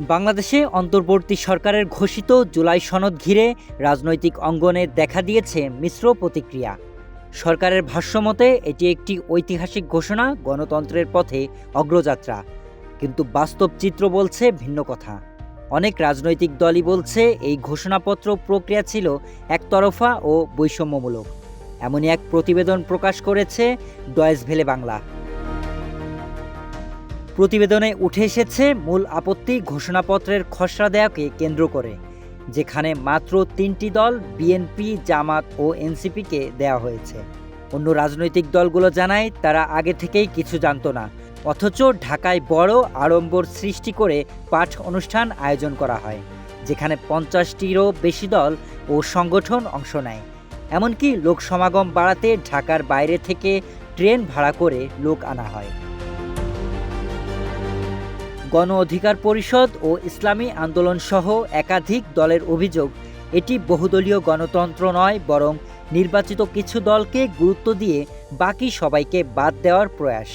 বাংলাদেশে অন্তর্বর্তী সরকারের ঘোষিত জুলাই সনদ ঘিরে রাজনৈতিক অঙ্গনে দেখা দিয়েছে মিশ্র প্রতিক্রিয়া। সরকারের ভাষ্যমতে এটি একটি ঐতিহাসিক ঘোষণা গণতন্ত্রের পথে অগ্রযাত্রা। কিন্তু বাস্তব চিত্র বলছে ভিন্ন কথা। অনেক রাজনৈতিক দলই বলছে, এই ঘোষণাপত্র প্রক্রিয়া ছিল একতরফা ও বৈষম্যমূলক। এমনই এক প্রতিবেদন প্রকাশ করেছে ডয়েস ভেলে বাংলা। প্রতিবেদনে উঠে এসেছে মূল আপত্তি ঘোষণাপত্রের খসড়া দেয়াকে কেন্দ্র করে, যেখানে মাত্র তিনটি দল বিএনপি জামাত ও এনসিপিকে দেওয়া হয়েছে। অন্য রাজনৈতিক দলগুলো জানায় তারা আগে থেকেই কিছু জানতো না, অথচ ঢাকায় বড় আড়ম্বর সৃষ্টি করে পাঠ অনুষ্ঠান আয়োজন করা হয়, যেখানে পঞ্চাশটিরও বেশি দল ও সংগঠন অংশ নেয়। এমনকি লোক সমাগম বাড়াতে ঢাকার বাইরে থেকে ট্রেন ভাড়া করে লোক আনা হয়। গণ অধিকার পরিষদ ও ইসলামী আন্দোলন সহ একাধিক দলের অভিযোগ, এটি বহুদলীয় গণতন্ত্র নয়, বরং নির্বাচিত কিছু দলকে গুরুত্ব দিয়ে বাকি সবাইকে বাদ দেওয়ার প্রয়াস।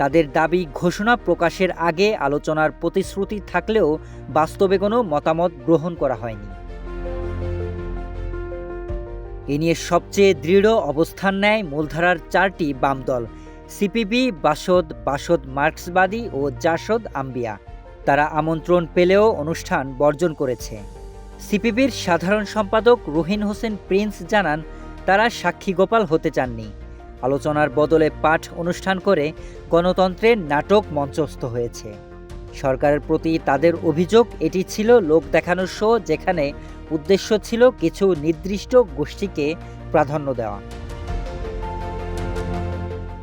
তাদের দাবি ঘোষণা প্রকাশের আগে আলোচনার প্রতিশ্রুতি থাকলেও বাস্তবে কোনো মতামত গ্রহণ করা হয়নি। এ নিয়ে সবচেয়ে দৃঢ় অবস্থান নেয় মূলধারার চারটি বাম দল সিপিবি, বাসদ বাসদ মার্ক্সবাদী ও জাসদ আম্বিয়া। তারা আমন্ত্রণ পেলেও অনুষ্ঠান বর্জন করেছে। সিপিবির সাধারণ সম্পাদক রুহিন হোসেন প্রিন্স জানান, তারা সাক্ষী গোপাল হতে চাননি। আলোচনার বদলে পাঠ অনুষ্ঠান করে গণতন্ত্রের নাটক মঞ্চস্থ হয়েছে। সরকারের প্রতি তাদের অভিযোগ, এটি ছিল লোক দেখানোর শো, যেখানে উদ্দেশ্য ছিল কিছু নির্দিষ্ট গোষ্ঠীকে প্রাধান্য দেওয়া।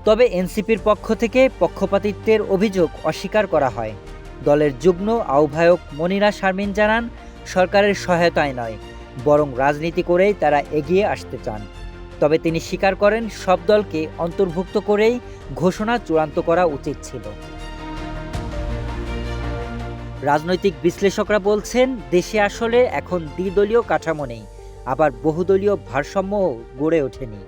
তবে এনসিপির পক্ষ থেকে পক্ষপাতিত্বের অভিযোগ অস্বীকার করা হয়। দলের যুগ্ম আহ্বায়ক মনিরা শারমিন জানান, সরকারের সহায়তায় নয়, বরং রাজনীতি করেই তারা এগিয়ে আসতে চান। তবে তিনি স্বীকার করেন, সব দলকে অন্তর্ভুক্ত করেই ঘোষণা চূড়ান্ত করা উচিত ছিল। রাজনৈতিক বিশ্লেষকরা বলছেন, দেশে আসলে এখন দ্বিদলীয় কাঠামো নেই, আবার বহুদলীয় ভারসাম্যও গড়ে ওঠেনি।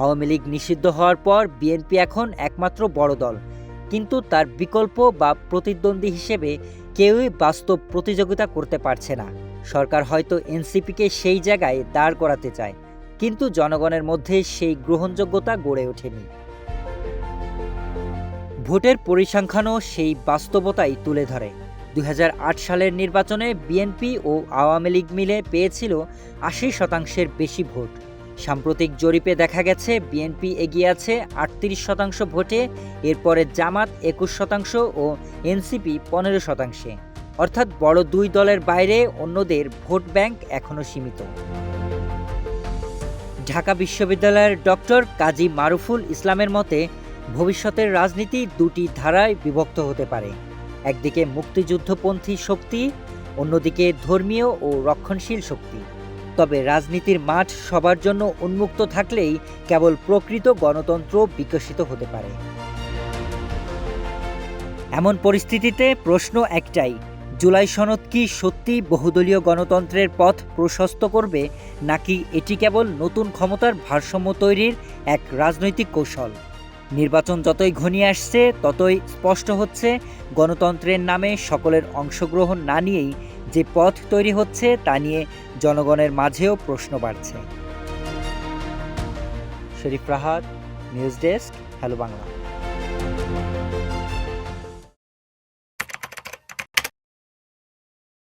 আওয়ামী লীগ নিষিদ্ধ হওয়ার পর বিএনপি এখন একমাত্র বড় দল। কিন্তু তার বিকল্প বা প্রতিদ্বন্দ্বী হিসেবে কেউই বাস্তব প্রতিযোগিতা করতে পারছে না। সরকার হয়তো এনসিপিকে সেই জায়গায় দাঁড় করাতে চায়, কিন্তু জনগণের মধ্যে সেই গ্রহণযোগ্যতা গড়ে ওঠেনি। ভোটের পরিসংখ্যানও সেই বাস্তবতাই তুলে ধরে। দু হাজার আট সালের নির্বাচনে বিএনপি ও আওয়ামী লীগ মিলে পেয়েছিল আশি শতাংশের বেশি ভোট। সাম্প্রতিক জরিপে দেখা গেছে, বিএনপি এগিয়ে আছে আটত্রিশ শতাংশ ভোটে, এরপরে জামাত একুশ শতাংশ ও এনসিপি পনেরো শতাংশে। অর্থাৎ বড় দুই দলের বাইরে অন্যদের ভোট ব্যাংক এখনও সীমিত। ঢাকা বিশ্ববিদ্যালয়ের ডক্টর কাজী মারুফুল ইসলামের মতে, ভবিষ্যতের রাজনীতি দুটি ধারায় বিভক্ত হতে পারে। একদিকে মুক্তিযুদ্ধপন্থী শক্তি, অন্যদিকে ধর্মীয় ও রক্ষণশীল শক্তি। তবে রাজনীতির মাঠ সবার জন্য উন্মুক্ত থাকলেই কেবল প্রকৃত গণতন্ত্র বিকশিত হতে পারে। এমন পরিস্থিতিতে প্রশ্ন একটাই, জুলাই সনদ কি সত্যি বহুদলীয় গণতন্ত্রের পথ প্রশস্ত করবে, নাকি এটি কেবল নতুন ক্ষমতার ভারসাম্য তৈরির এক রাজনৈতিক কৌশল? নির্বাচন যতই ঘনিয়ে আসছে, ততই স্পষ্ট হচ্ছে, গণতন্ত্রের নামে সকলের অংশগ্রহণ না নিয়েই যে পথ তৈরি হচ্ছে তা নিয়ে জনগণের মাঝেও প্রশ্ন বাড়ছে। Sharif Rahat, news desk, hello Bangla.